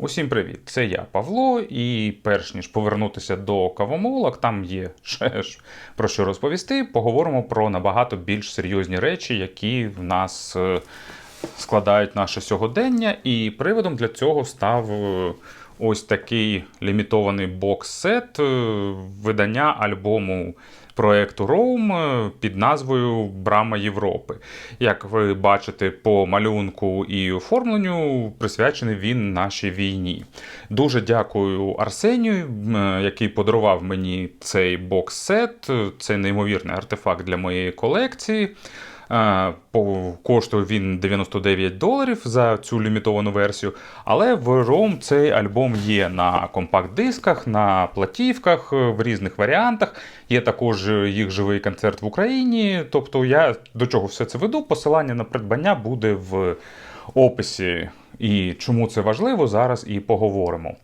Усім привіт! Це я Павло, і перш ніж повернутися до кавомолок, там є ще ж про що розповісти. Поговоримо про набагато більш серйозні речі, які в нас е, складають наше сьогодення. І приводом для цього став е, ось такий лімітований бокс-сет е, видання альбому проекту Роум е, під назвою Брама Європи. Як ви бачите по малюнку і оформленню, присвячений він нашій війні. Дуже дякую Арсенію, е, який подарував мені цей бокс-сет. Це неймовірний артефакт для моєї колекції. По- Коштує він 99 доларів за цю лімітовану версію. Але в ROM цей альбом є на компакт-дисках, на платівках е, в різних варіантах. Є також е, їх живий концерт в Україні. Тобто я до чого все це веду. Посилання на придбання буде в описі. І чому це важливо, зараз і поговоримо.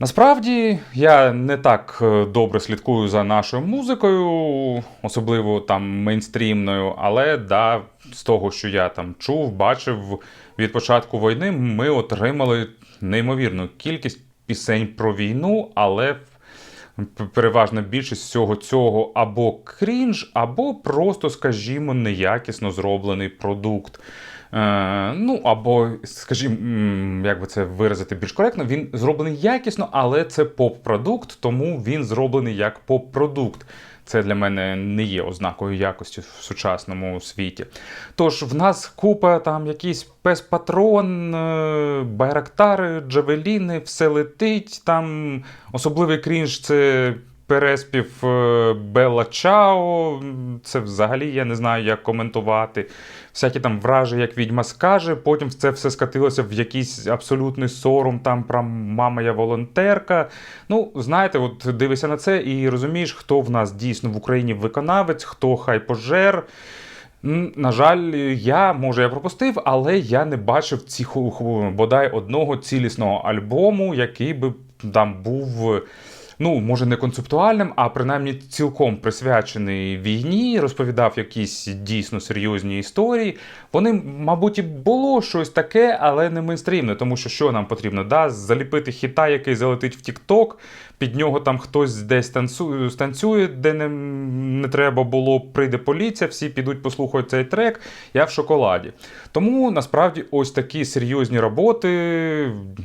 Насправді я не так е, добре слідкую за нашою музикою, особливо там мейнстрімною, але да, з того, що я там чув, бачив від початку війни, ми отримали неймовірну кількість пісень про війну, але переважна більшість всього цього або крінж, або просто, скажімо, неякісно зроблений продукт. Е, ну, або, скажімо, як би це виразити більш коректно, він зроблений якісно, але це поп-продукт, тому він зроблений як поп-продукт. Це для мене не є ознакою якості в сучасному світі. Тож в нас купа там якийсь пес-патрон, е, байрактари, джавеліни, все летить. Там особливий крінж це переспів е, Белла Чао. Це взагалі я не знаю, як коментувати. Всякі там вражі, як відьма скаже. Потім це все скатилося в якийсь абсолютний сором там про мама я волонтерка. Ну, знаєте, от дивишся на це і розумієш, хто в нас дійсно в Україні виконавець, хто хайпожер. М, На жаль, я може я пропустив, але я не бачив ху- бодай одного цілісного альбому, який би там був. Ну, може, не концептуальним, а принаймні цілком присвячений війні, розповідав якісь дійсно серйозні історії. Вони, мабуть, і було щось таке, але не мейнстрімне, тому що що нам потрібно? Да? Заліпити хіта, який залетить в Тік-Ток, під нього там хтось десь танцює, станцює, де не, не треба було, прийде поліція, всі підуть послухають цей трек. Я в шоколаді. Тому насправді ось такі серйозні роботи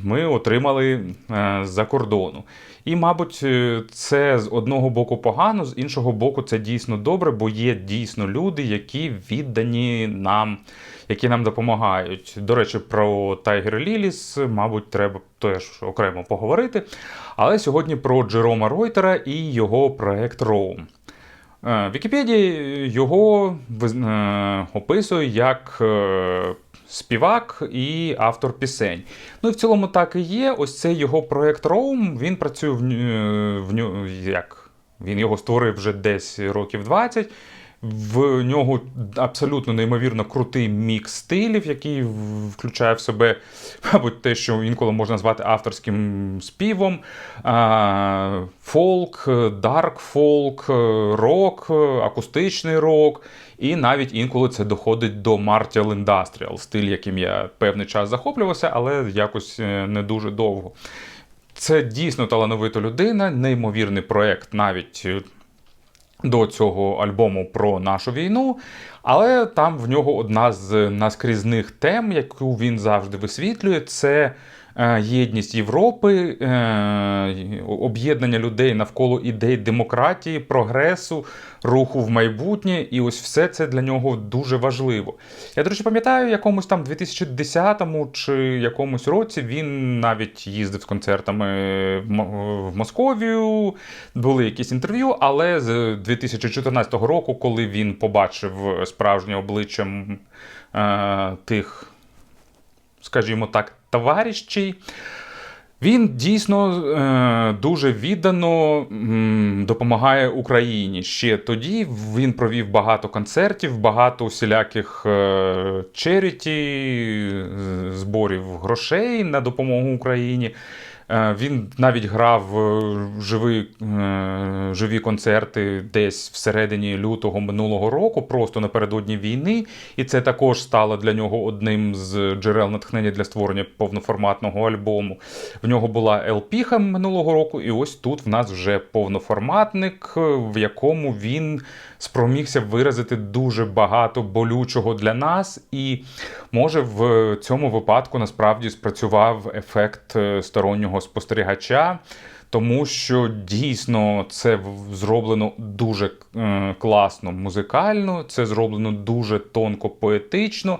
ми отримали е, з-за кордону. І, мабуть, е, це з одного боку погано, з іншого боку, це дійсно добре, бо є дійсно люди, які віддані нам, які нам допомагають. До речі, про Тайгер Ліліс, мабуть, треба теж окремо поговорити. Але сьогодні про Джерома Ройтера і його проект Роум. Е, В Вікіпедії його е, описує як е, співак і автор пісень. Ну і в цілому так і є. Ось цей його проект Роум. Він працює в, в як? Він його створив вже десь років 20. В нього абсолютно неймовірно крутий мікс стилів, який включає в себе, мабуть, те, що інколи можна назвати авторським співом. Фолк, дарк фолк, рок, акустичний рок. І навіть інколи це доходить до Martial Industrial, стиль, яким я певний час захоплювався, але якось е, не дуже довго. Це дійсно талановита людина, неймовірний проект навіть е, до цього альбому про нашу війну. Але там в нього одна з наскрізних тем, яку він завжди висвітлює, це єдність Європи, е, об'єднання людей навколо ідей демократії, прогресу, руху в майбутнє. І ось все це для нього дуже важливо. Я, до речі, пам'ятаю, якомусь там 2010-му чи якомусь році він навіть їздив з концертами в Московію, були якісь інтерв'ю, але з 2014 року, коли він побачив справжнє обличчя е, тих, скажімо так, товаришів, він дійсно е, дуже віддано допомагає Україні. Ще тоді він провів багато концертів, багато усіляких е, черіті, зборів грошей на допомогу Україні. Е, Він навіть грав е, живі, е, живі концерти десь всередині лютого минулого року, просто напередодні війни. І це також стало для нього одним з джерел натхнення для створення повноформатного альбому. В нього була LP минулого року, і ось тут в нас вже повноформатник, в якому він спромігся виразити дуже багато болючого для нас. І може в цьому випадку насправді спрацював ефект е, стороннього спостерігача. Тому що дійсно це зроблено дуже е, класно музикально, це зроблено дуже тонко поетично.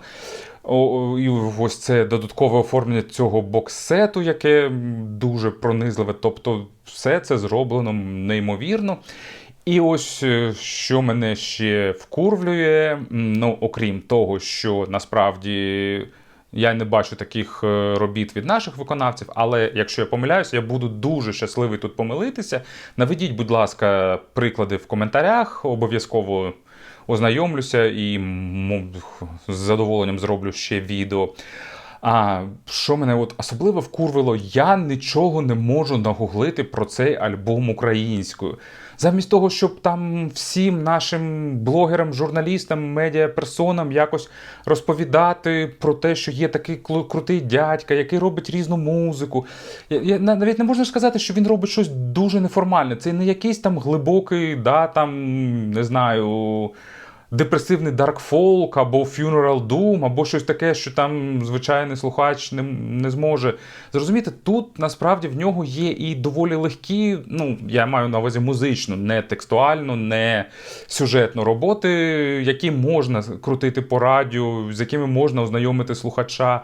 І ось це додаткове оформлення цього боксету, яке дуже пронизливе. Тобто, все це зроблено неймовірно. І ось е, що мене ще вкурвлює, ну окрім того, що насправді я не бачу таких е, робіт від наших виконавців, але якщо я помиляюся, я буду дуже щасливий тут помилитися. Наведіть, будь ласка, приклади в коментарях, обов'язково ознайомлюся і з задоволенням зроблю ще відео. А що мене от особливо вкурвило, я нічого не можу нагуглити про цей альбом українською. Замість того, щоб там всім нашим блогерам, журналістам, медіаперсонам якось розповідати про те, що є такий крутий дядька, який робить різну музику. Я, навіть не можна сказати, що він робить щось дуже неформальне. Це не якийсь там глибокий, да, там, не знаю депресивний Folk або Funeral Doom, або щось таке, що там звичайний слухач не, не зможе зрозуміти. Тут насправді в нього є і доволі легкі, ну я маю на увазі музичну, не текстуальну, не сюжетну роботи, які можна крутити по радіо, з якими можна ознайомити слухача.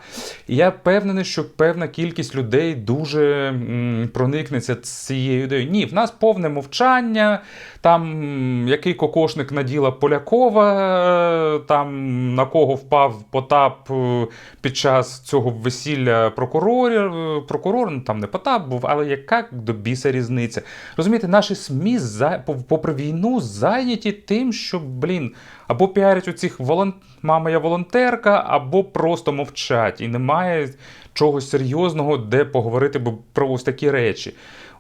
І я впевнений, що певна кількість людей дуже м, проникнеться цією ідеєю. Ні, в нас повне мовчання. Там який кокошник наділа Полякова, е, там на кого впав Потап е, під час цього весілля прокурорів, е, прокурор, ну там не Потап був, але яка до біса різниця? Розумієте, наші СМІ попри війну зайняті тим, що, блін, або піарять оцих волон... мама я волонтерка, або просто мовчать. І немає чогось серйозного, де поговорити про ось такі речі.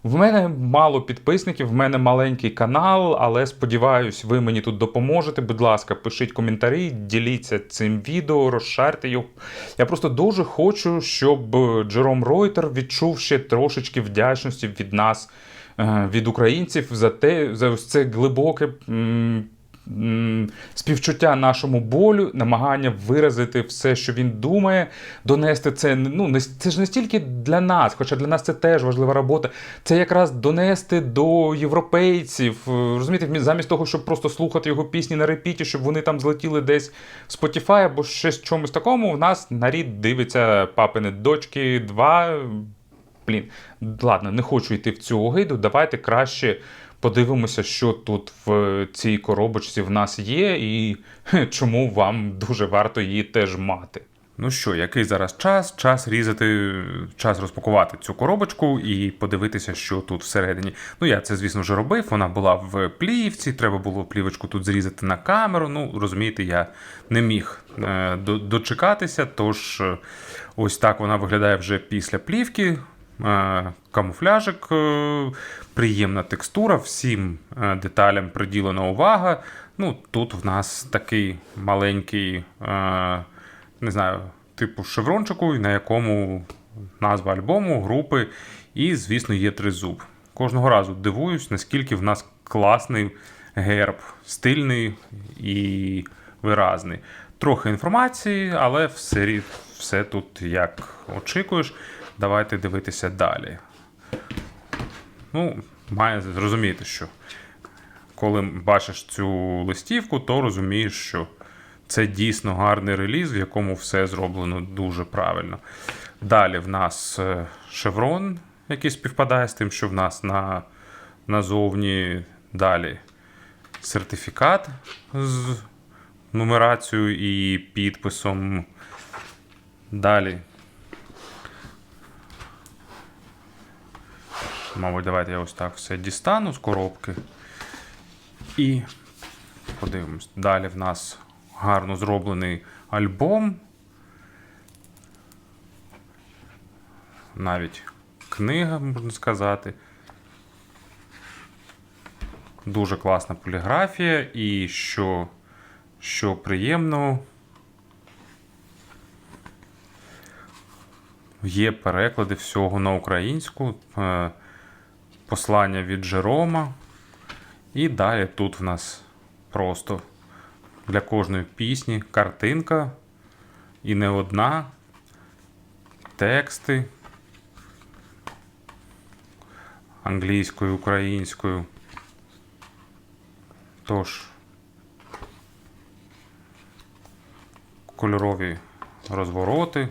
В мене мало підписників, в мене маленький канал, але сподіваюсь, ви мені тут допоможете. Будь ласка, пишіть коментарі, діліться цим відео, розшарте його. Я просто дуже хочу, щоб Джером Ройтер відчув ще трошечки вдячності від нас, е, від українців, за те, за ось це глибоке. Співчуття нашому болю, намагання виразити все, що він думає, донести це. Ну це ж не стільки для нас, хоча для нас це теж важлива робота. Це якраз донести до європейців. Е, Розумієте, замість того, щоб просто слухати його пісні на репіті, щоб вони там злетіли десь в Spotify або щось чомусь такому. У нас нарід дивиться папини дочки 2. Блін, ладно, не хочу йти в цю огиду. Давайте краще подивимося, що тут в цій коробочці в нас є, і чому вам дуже варто її теж мати. Ну що, який зараз час? Час різати, час розпакувати цю коробочку і подивитися, що тут всередині. Ну, я це, звісно, вже робив. Вона була в плівці, треба було плівочку тут зрізати на камеру. Ну, розумієте, я не міг е, дочекатися. Тож, е, ось так вона виглядає вже після плівки. Е, Камуфляжик, е, приємна текстура, всім е, деталям приділена увага. Ну, тут в нас такий маленький, не знаю, типу шеврончику, на якому назва альбому, групи, і, звісно, є тризуб. Кожного разу дивуюсь, наскільки в нас класний герб, стильний і виразний. Трохи інформації, але все, все тут як очікуєш. Давайте дивитися далі. Ну, має зрозуміти, що коли бачиш цю листівку, то розумієш, що це дійсно гарний реліз, в якому все зроблено дуже правильно. Далі в нас е, шеврон, який співпадає з тим, що в нас на, назовні далі сертифікат з нумерацією і підписом. Далі. Мабуть, давайте я ось так все дістану з коробки. І подивимось. Далі в нас гарно зроблений альбом. Навіть книга, можна сказати. Дуже класна поліграфія, і що, що приємно, є переклади всього на українську, е, послання від Джерома. І далі тут в нас просто для кожної пісні картинка і не одна, тексти англійською, українською. Тож, кольорові розвороти.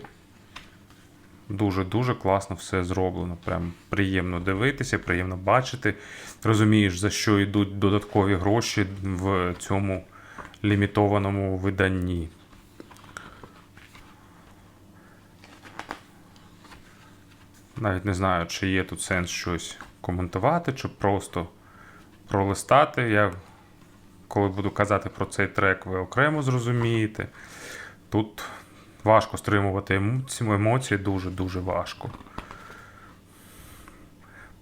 Дуже-дуже класно все зроблено. Прям приємно дивитися, приємно бачити. Розумієш, за що йдуть додаткові гроші в цьому лімітованому виданні. Навіть не знаю, чи є тут сенс щось коментувати, чи просто пролистати. Я коли буду казати про цей трек, ви окремо зрозумієте. Тут важко стримувати емоції, емоції дуже-дуже важко.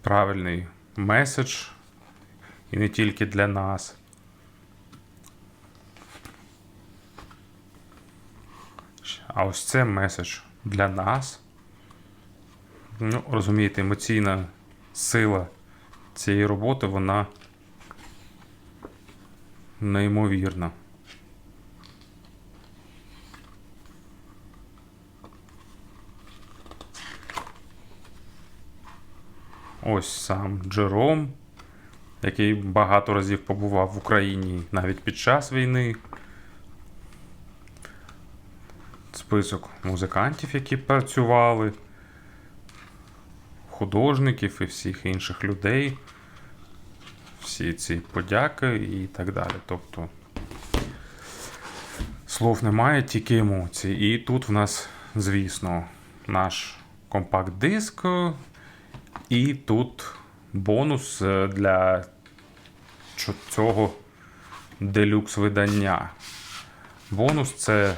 Правильний меседж. І не тільки для нас. А ось це меседж для нас. Ну, розумієте, емоційна сила цієї роботи, вона неймовірна. Ось сам Джером, який багато разів побував в Україні навіть під час війни. Список музикантів, які працювали, художників і всіх інших людей. Всі ці подяки і так далі. Тобто слов немає, тільки емоції. І тут в нас, звісно, наш компакт-диск. І тут бонус е, для цього делюкс видання. Бонус це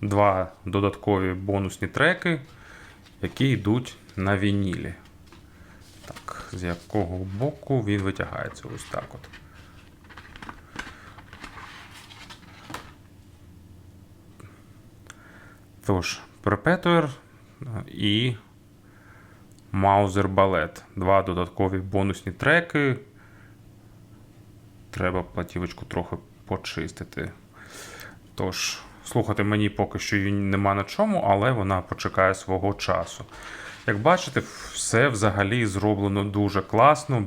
два додаткові бонусні треки, які йдуть на вінілі. Так, з якого боку він витягається ось так от. Тож, Perpetuer і Маузер Балет. Два додаткові бонусні треки. Треба платівочку трохи почистити. Тож, слухати мені поки що її нема на чому, але вона почекає свого часу. Як бачите, все взагалі зроблено дуже класно,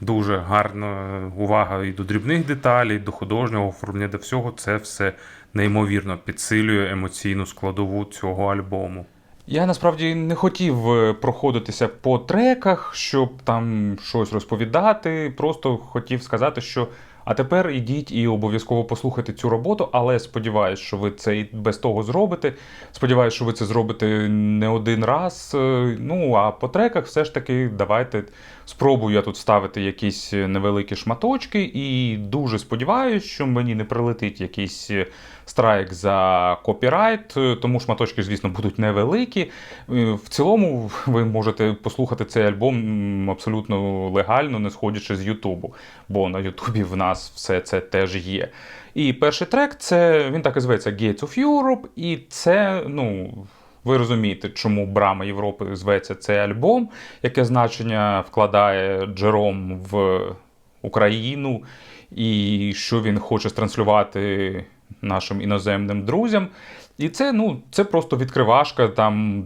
дуже гарна увага і до дрібних деталей, до художнього оформлення, до всього це все неймовірно підсилює емоційну складову цього альбому. Я насправді не хотів е, проходитися по треках, щоб там щось розповідати. Просто хотів сказати, що а тепер ідіть і обов'язково послухайте цю роботу, але сподіваюсь, що ви це і без того зробите. Сподіваюсь, що ви це зробите не один раз. Е, Ну а по треках все ж таки давайте спробую я тут ставити якісь невеликі шматочки, і дуже сподіваюсь, що мені не прилетить якийсь страйк за копірайт, е, тому шматочки, звісно, будуть невеликі. Е, В цілому ви можете послухати цей альбом абсолютно легально, не сходячи з Ютубу, бо на Ютубі в нас все це теж є. І перший трек це він так і зветься Gates of Europe, і це, ну. Ви розумієте, чому Брама Європи зветься цей альбом, яке значення вкладає Джером в Україну, і що він хоче транслювати нашим іноземним друзям. І це, ну, це просто відкривашка, там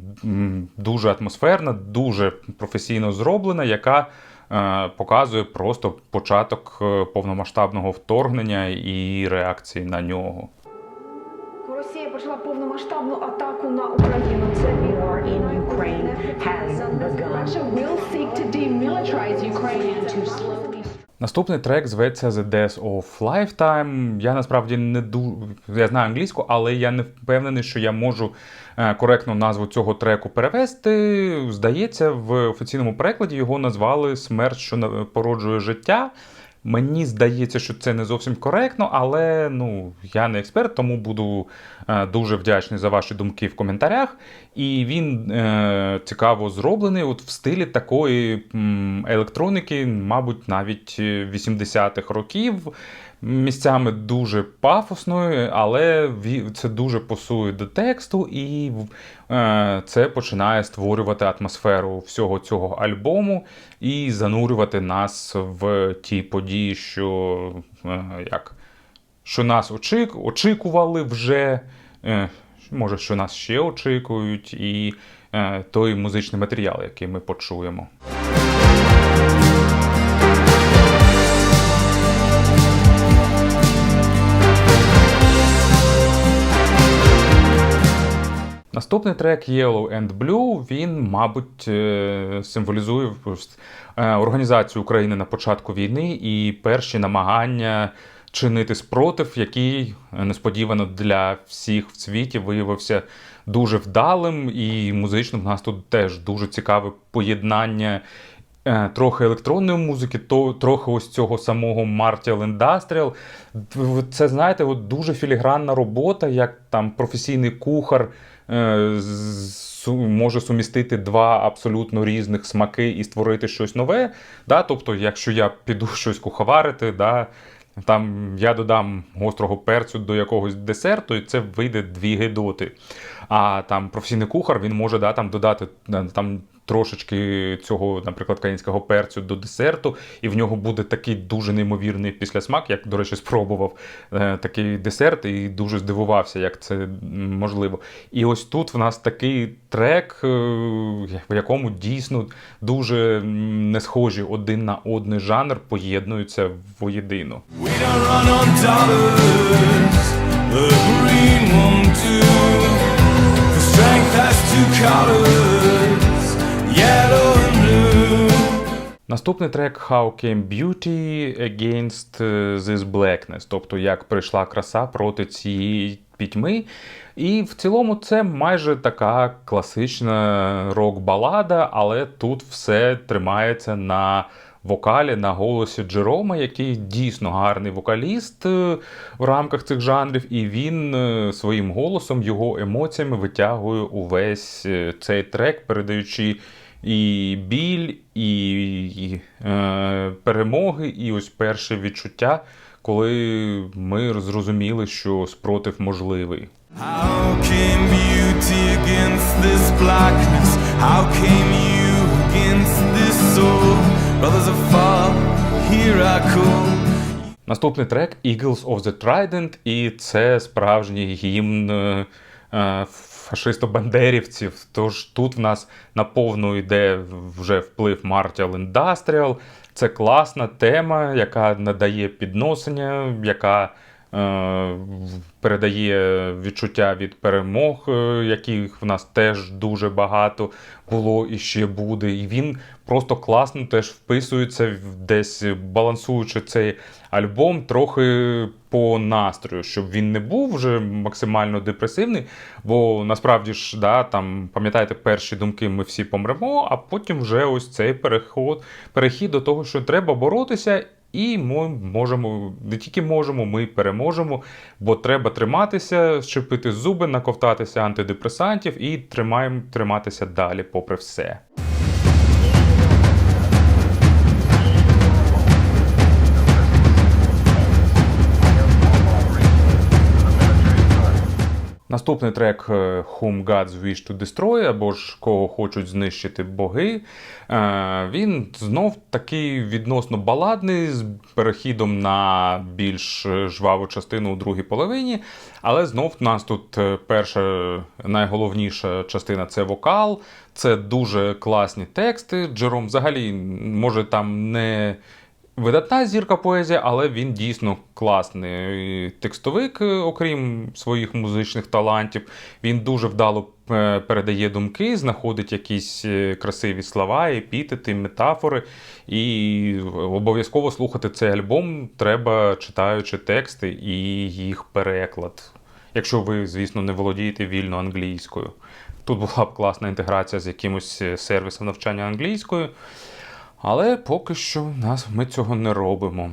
дуже атмосферна, дуже професійно зроблена, яка е, показує просто початок е, повномасштабного вторгнення і реакції на нього. Росія почала повномасштабну атаку на Україну. Ukraine has begun. Russia will seek to demilitarize Ukraine and to slowly Наступний трек зветься The Death of Lifetime. Я насправді не ду... я знаю англійську, але я не впевнений, що я можу е, коректно назву цього треку перевести. Здається, в офіційному перекладі його назвали Смерть, що породжує життя. Мені здається, що це не зовсім коректно, але ну я не експерт, тому буду дуже вдячний за ваші думки в коментарях. І він е, цікаво зроблений от в стилі такої електроніки, мабуть, навіть е, 80-х років. Місцями дуже пафосною, але це дуже пасує до тексту, і е, це починає створювати атмосферу всього цього альбому і занурювати нас в ті події, що е, як що нас очік, очікували вже, е, може, що нас ще очікують, і е, той музичний матеріал, який ми почуємо. Наступний трек Yellow and Blue, він, мабуть, е, символізує організацію України на початку війни і перші намагання чинити спротив, який е, несподівано для всіх в світі виявився дуже вдалим. І музично в нас тут теж дуже цікаве поєднання е, трохи електронної музики, то трохи ось цього самого Martial Industrial. Це знаєте, от дуже філігранна робота, як там професійний кухар е, су- може сумістити два абсолютно різних смаки і створити щось нове. Да? Тобто, якщо я піду щось куховарити, да, там я додам гострого перцю до якогось десерту, і це вийде дві гидоти. А там професійний кухар він може да, там, додати там, трошечки цього, наприклад, українського перцю до десерту, і в нього буде такий дуже неймовірний післясмак. як, до речі, спробував е, такий десерт і дуже здивувався, як це можливо. І ось тут в нас такий трек, е, в якому дійсно дуже не схожі один на один жанр поєднуються воєдино. We don't run on dollars. The green one too. For strength has two colors, Наступний трек How Came Beauty Against This Blackness, тобто як прийшла краса проти цієї пітьми. І в цілому це майже така класична рок-балада, але тут все тримається на вокалі, на голосі Джерома, який дійсно гарний вокаліст е, в рамках цих жанрів, і він е, своїм голосом, його емоціями витягує увесь е, цей трек, передаючи і біль, і, і е, перемоги, і ось перше відчуття, коли ми зрозуміли, що спротив можливий. How came beauty against this blackness? How came you against this soul? Brothers of fall, here I call. Наступний трек Eagles of the Trident, і це справжній гімн е, е, фашисто-бандерівців. Тож тут в нас наповну йде вже вплив Martial Industrial. Це класна тема, яка надає підносення, яка передає відчуття від перемог, е, яких в нас теж дуже багато було і ще буде. І він просто класно теж вписується десь балансуючи цей альбом трохи по настрою, щоб він не був вже максимально депресивний. Бо насправді ж, да, там, пам'ятаєте, перші думки ми всі помремо, а потім вже ось цей переход, перехід до того, що треба боротися. І ми можемо, не тільки можемо, ми переможемо, бо треба триматися, щепити зуби, наковтатися антидепресантів і тримаємо триматися далі, попри все. Наступний трек е, Whom Gods Wish to Destroy, або ж кого хочуть знищити боги. Е, Він знов такий відносно баладний, з перехідом на більш жваву частину у другій половині. Але знов в нас тут е, перша найголовніша частина це вокал, це дуже класні тексти. Джером взагалі може там не видатна зірка поезія, але він дійсно класний текстовик, е, окрім своїх музичних талантів. Він дуже вдало е, передає думки, знаходить якісь е, красиві слова, епітети, метафори. І обов'язково слухати цей альбом треба читаючи тексти і їх переклад. Якщо ви, звісно, не володієте вільно англійською. Тут була б класна інтеграція з якимось сервісом навчання англійською. Але поки що нас ми цього не робимо.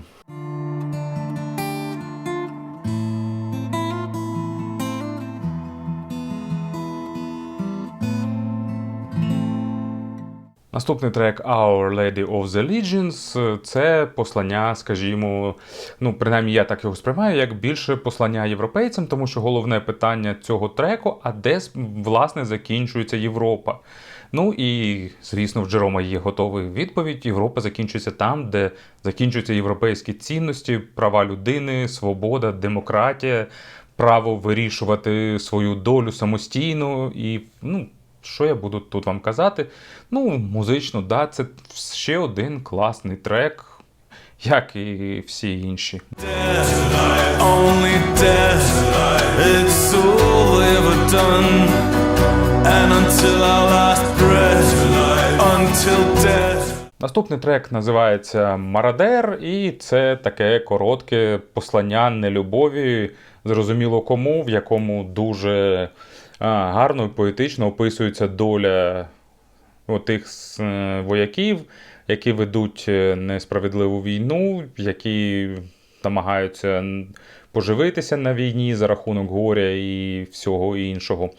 Наступний трек Our Lady of the Legions це послання, скажімо, ну, принаймні я так його сприймаю, як більше послання європейцям, тому що головне питання цього треку а де власне закінчується Європа. Ну і, звісно, в Джерома є готова відповідь. Європа закінчується там, де закінчуються європейські цінності, права людини, свобода, демократія, право вирішувати свою долю самостійно. І ну, що я буду тут вам казати? Ну, музично, да, це ще один класний трек, як і всі інші. death. Until death. Наступний трек називається Марадер, і це таке коротке послання нелюбові, зрозуміло кому, в якому дуже гарно і поетично описується доля тих вояків, які ведуть е, несправедливу війну, які намагаються поживитися на війні за рахунок горя і всього іншого.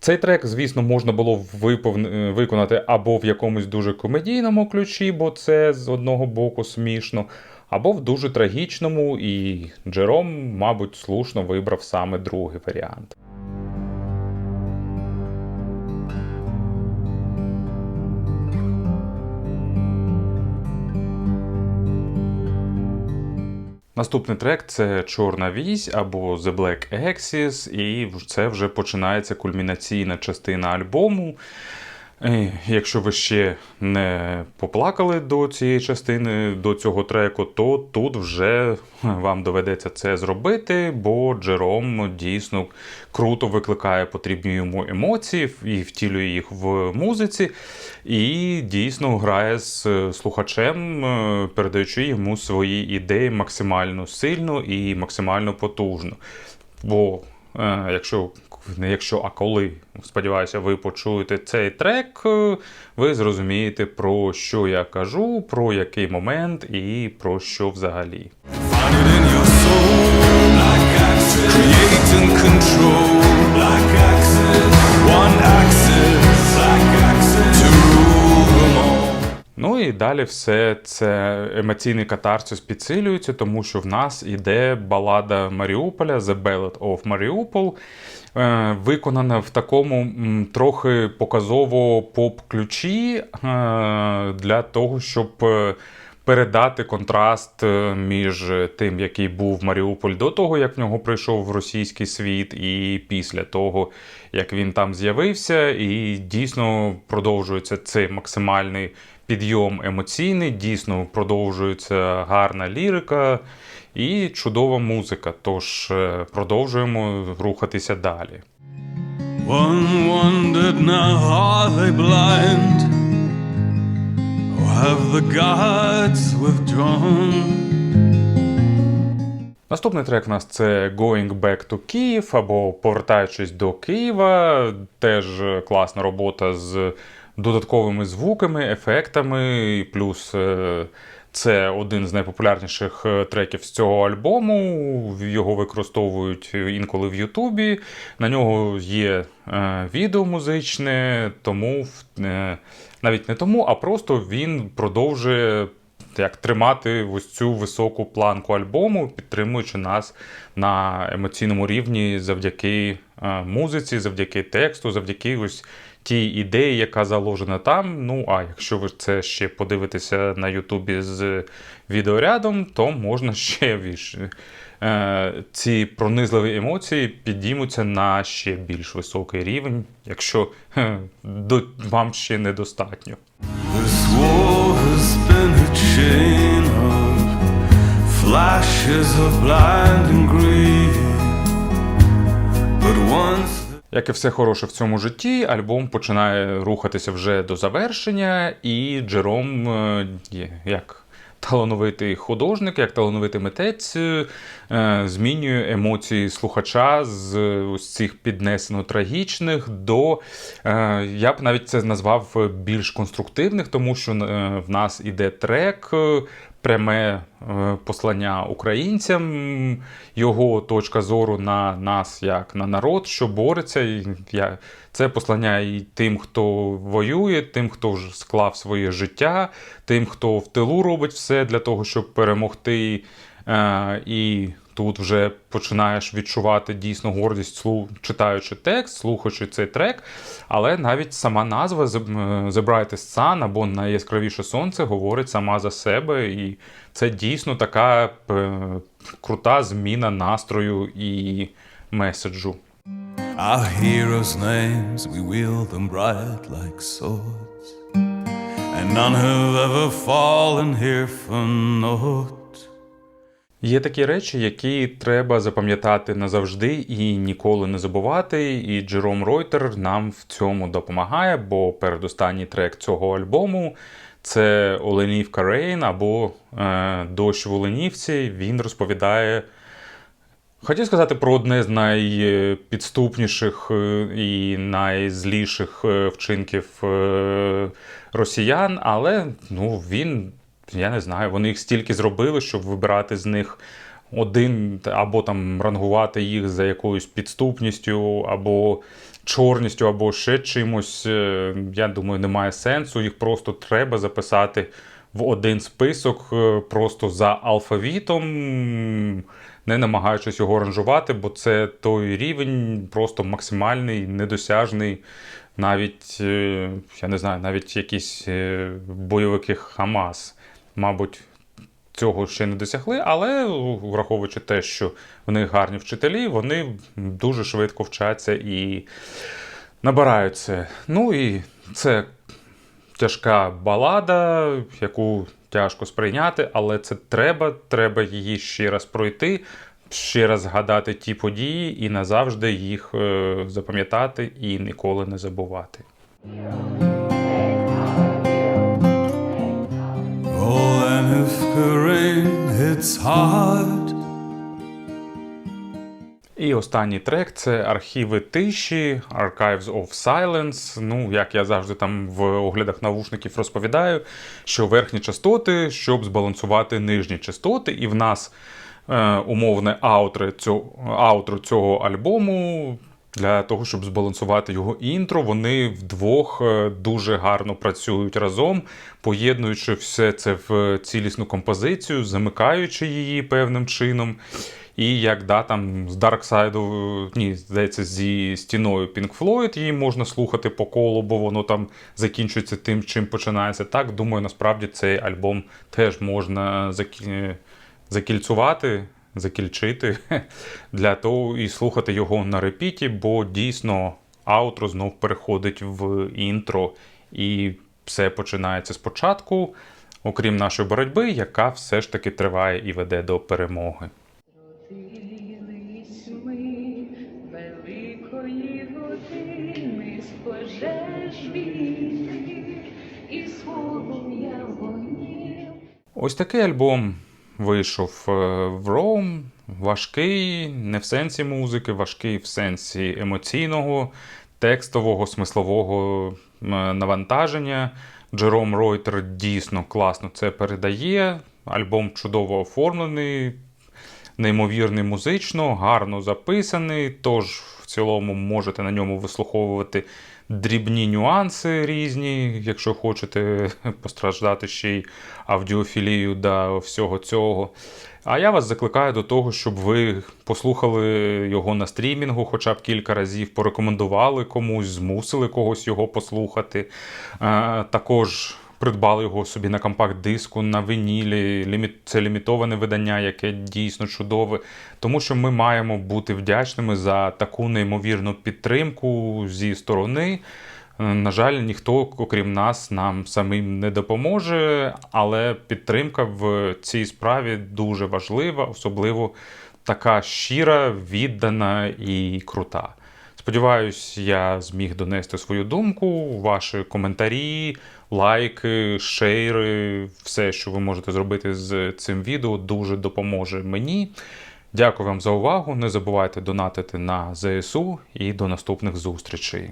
Цей трек, звісно, можна було виповн- е, виконати або в якомусь дуже комедійному ключі, бо це з одного боку смішно, або в дуже трагічному, і Джером, мабуть, слушно вибрав саме другий варіант. Наступний трек це Чорна вісь або The Black Axis, і це вже починається кульмінаційна частина альбому. Е, Якщо ви ще не поплакали до цієї частини, до цього треку, то тут вже вам доведеться це зробити, бо Джером дійсно круто викликає потрібні йому емоції і втілює їх в музиці, і дійсно грає з слухачем, е, передаючи йому свої ідеї максимально сильно і максимально потужно. Бо е, якщо не якщо, а коли, сподіваюся, ви почуєте цей трек, е, ви зрозумієте, про що я кажу, про який момент і про що взагалі. Creating control in your one Black Ну і далі все це емоційний катарсис підсилюється, тому що в нас іде балада Маріуполя The Ballad of Mariupol, е, виконана в такому трохи показово поп-ключі е, для того, щоб е, передати контраст між тим, який був Маріуполь до того, як в нього прийшов в російський світ, і після того, як він там з'явився, і дійсно продовжується цей максимальний підйом емоційний, дійсно продовжується гарна лірика і чудова музика. Тож е, продовжуємо рухатися далі. One wondered now are they blind? Or have the gods withdrawn? Наступний трек у нас це Going Back to Kyiv або Повертаючись до Києва. Теж класна робота з додатковими звуками, ефектами. Плюс е, це один з найпопулярніших е, треків з цього альбому. Його використовують інколи в Ютубі. На нього є е, відео музичне, тому е, навіть не тому, а просто він продовжує як тримати ось цю високу планку альбому, підтримуючи нас на емоційному рівні завдяки е, музиці, завдяки тексту, завдяки ось тій ідеї, яка заложена там. Ну а якщо ви це ще подивитеся на Ютубі з відеорядом, то можна ще більше. Ці пронизливі емоції підіймуться на ще більш високий рівень, якщо е, до, вам ще недостатньо. Flashes of blinding greed. But once Як і все хороше в цьому житті, альбом починає рухатися вже до завершення, і Джером, е, як талановитий художник, як талановитий митець, е, змінює емоції слухача з ось цих піднесено трагічних до, е, я б навіть це назвав більш конструктивних, тому що е, в нас іде трек е, пряме е, послання українцям, його точка зору на нас як на народ, що бореться. І Це послання і тим, хто воює, тим, хто склав своє життя, тим, хто в тилу робить все для того, щоб перемогти. Е, І тут вже починаєш відчувати дійсно гордість, читаючи текст, слухаючи цей трек. Але навіть сама назва The The Brightest Sun або найяскравіше сонце говорить сама за себе, і це дійсно така е, крута зміна настрою і меседжу. Our heroes' names, we wield them bright like swords, and none have ever fallen here for naught. Є такі речі, які треба запам'ятати назавжди і ніколи не забувати. І Джером Ройтер нам в цьому допомагає, бо передостанній трек цього альбому це Оленівка Рейн або е, Дощ в Оленівці. Він розповідає. Хотів сказати про одне з найпідступніших е, і найзліших е, вчинків е, росіян, але ну, він, я не знаю, вони їх стільки зробили, щоб вибирати з них один або там рангувати їх за якоюсь підступністю, або чорністю, або ще чимось. Е, Я думаю, немає сенсу. Їх просто треба записати в один список е, просто за алфавітом, не намагаючись його ранжувати, бо це той рівень просто максимальний, недосяжний. Навіть, е, я не знаю, навіть якісь бойовики Хамас, мабуть, цього ще не досягли, але враховуючи те, що в них гарні вчителі, вони дуже швидко вчаться і набирають це. Ну і це тяжка балада, яку тяжко сприйняти, але це треба, треба її ще раз пройти, ще раз згадати ті події і назавжди їх е, запам'ятати і ніколи не забувати. Rain hits hard. І останній трек це архіви тиші, Archives of Silence. Ну, як я завжди там в оглядах навушників розповідаю, що верхні частоти, щоб збалансувати нижні частоти, і в нас е, умовне аутро цього, аутро цього альбому. Для того, щоб збалансувати його інтро, вони вдвох е, дуже гарно працюють разом, поєднуючи все це в цілісну композицію, замикаючи її певним чином. І як да, там з Dark Side, ні, здається, зі стіною Pink Floyd її можна слухати по колу, бо воно там закінчується тим, чим починається. Так, думаю, насправді цей альбом теж можна закі... закільчити для того і слухати його на репіті, бо дійсно аутро знов переходить в інтро, і все починається спочатку, окрім нашої боротьби, яка все ж таки триває і веде до перемоги. Ось такий альбом вийшов е, в Роум. Важкий, не в сенсі музики, важкий в сенсі емоційного, текстового, смислового е, навантаження. Джером Ройтер дійсно класно це передає. Альбом чудово оформлений, неймовірний музично, гарно записаний. Тож в цілому можете на ньому вислуховувати дрібні нюанси різні, якщо хочете постраждати ще й аудіофілію до всього цього. А я вас закликаю до того, щоб ви послухали його на стрімінгу хоча б кілька разів, порекомендували комусь, змусили когось його послухати. Також придбали його собі на компакт-диску, на. Ліміт... Це лімітоване видання, яке дійсно чудове. Тому що ми маємо бути вдячними за таку неймовірну підтримку зі сторони. На жаль, ніхто, окрім нас, нам самим не допоможе, але підтримка в цій справі дуже важлива, особливо така щира, віддана і крута. Сподіваюсь, я зміг донести свою думку, ваші коментарі, лайки, шейри, все, що ви можете зробити з цим відео, дуже допоможе мені. Дякую вам за увагу. Не забувайте донатити на ЗСУ і до наступних зустрічей.